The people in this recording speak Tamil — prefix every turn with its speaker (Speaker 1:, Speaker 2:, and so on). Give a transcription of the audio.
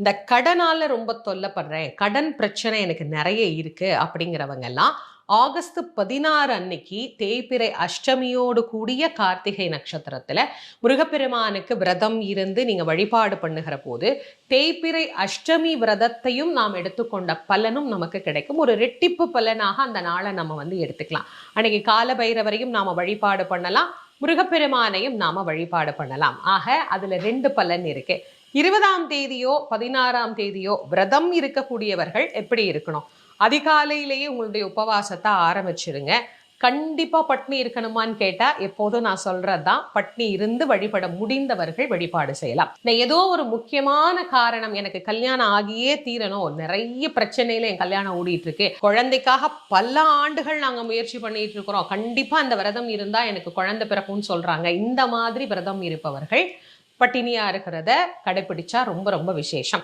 Speaker 1: இந்த கடனால ரொம்ப தொல்லப்படுறேன். கடன் பிரச்சனை எனக்கு நிறைய இருக்குது அப்படிங்கிறவங்க எல்லாம் ஆகஸ்ட் பதினாறு அன்னைக்கு தேய்பிறை அஷ்டமியோடு கூடிய கார்த்திகை நட்சத்திரத்தில் முருகப்பெருமானுக்கு விரதம் இருந்து நீங்கள் வழிபாடு பண்ணுகிற போது தேய்பிறை அஷ்டமி விரதத்தையும் நாம் எடுத்துக்கொண்ட பலனும் நமக்கு கிடைக்கும். ஒரு ரெட்டிப்பு பலனாக அந்த நாளை நம்ம வந்து எடுத்துக்கலாம். அன்னைக்கு கால பைரவரையும் நாம் வழிபாடு பண்ணலாம். முருகப்பெருமானையும் நாம வழிபாடு பண்ணலாம். ஆக அதுல ரெண்டு பலன் இருக்கு. இருபதாம் தேதியோ பதினாறாம் தேதியோ விரதம் இருக்கக்கூடியவர்கள் எப்படி இருக்கணும்? அதிகாலையிலேயே உங்களுடைய உபவாசத்தை ஆரம்பிச்சிருங்க. கண்டிப்பா பட்னி இருக்கணுமான்னு கேட்டா எப்போதும் நான் சொல்றதுதான். பட்னி இருந்து வழிபட முடிந்தவர்கள் வழிபாடு செய்யலாம். இந்த ஏதோ ஒரு முக்கியமான காரணம் எனக்கு கல்யாணம் ஆகியே தீரணும். நிறைய பிரச்சனையில என் கல்யாணம் ஓடிட்டு இருக்கு. குழந்தைக்காக பல ஆண்டுகள் நாங்க முயற்சி பண்ணிட்டு இருக்கிறோம். கண்டிப்பா அந்த விரதம் இருந்தா எனக்கு குழந்தை பிறக்கும்னு சொல்றாங்க. இந்த மாதிரி விரதம் இருப்பவர்கள் பட்டினியா இருக்கிறத கடைபிடிச்சா ரொம்ப ரொம்ப விசேஷம்.